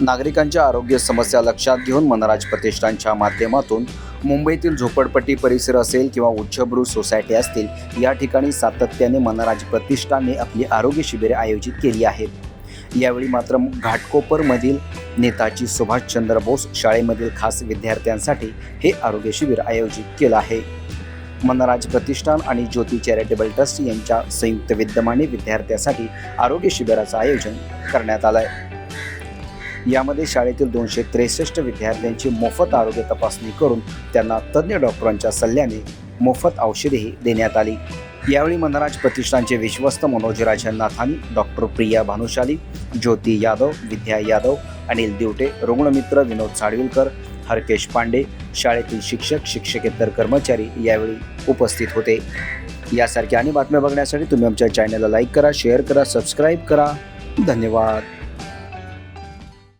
नागरिकांच्या आरोग्य समस्या लक्षात घेऊन मनराज प्रतिष्ठानच्या माध्यमातून मुंबईतील झोपडपट्टी परिसर असेल किंवा उच्चभ्रू सोसायटी असतील या ठिकाणी सातत्याने मनराज प्रतिष्ठानने आपली आरोग्य शिबिरे आयोजित केली आहेत. यावेळी मात्र घाटकोपरमधील नेताजी सुभाषचंद्र बोस शाळेमधील खास विद्यार्थ्यांसाठी हे आरोग्य शिबिर आयोजित केलं आहे. मनराज प्रतिष्ठान आणि ज्योती चॅरिटेबल ट्रस्ट यांच्या संयुक्त विद्यमाने विद्यार्थ्यांसाठी आरोग्य शिबिराचं आयोजन करण्यात आलं आहे यामध्ये शाळेतील दोनशे त्रेसष्ट विद्यार्थ्यांची मोफत आरोग्य तपासणी करून त्यांना तज्ज्ञ डॉक्टरांच्या सल्ल्याने मोफत औषधेही देण्यात आली. यावेळी मनराज प्रतिष्ठानचे विश्वस्त मनोज राजनाथानी डॉक्टर प्रिया भानुशाली ज्योती यादव विद्या यादव अनिल दिवटे रुग्णमित्र विनोद साडविलकर हरकेश पांडे शाळेतील शिक्षक शिक्षकेतर कर्मचारी यावेळी उपस्थित होते. यासारख्या आणि बातम्या बघण्यासाठी तुम्ही आमच्या चॅनलला लाईक करा शेअर करा सबस्क्राईब करा. धन्यवाद.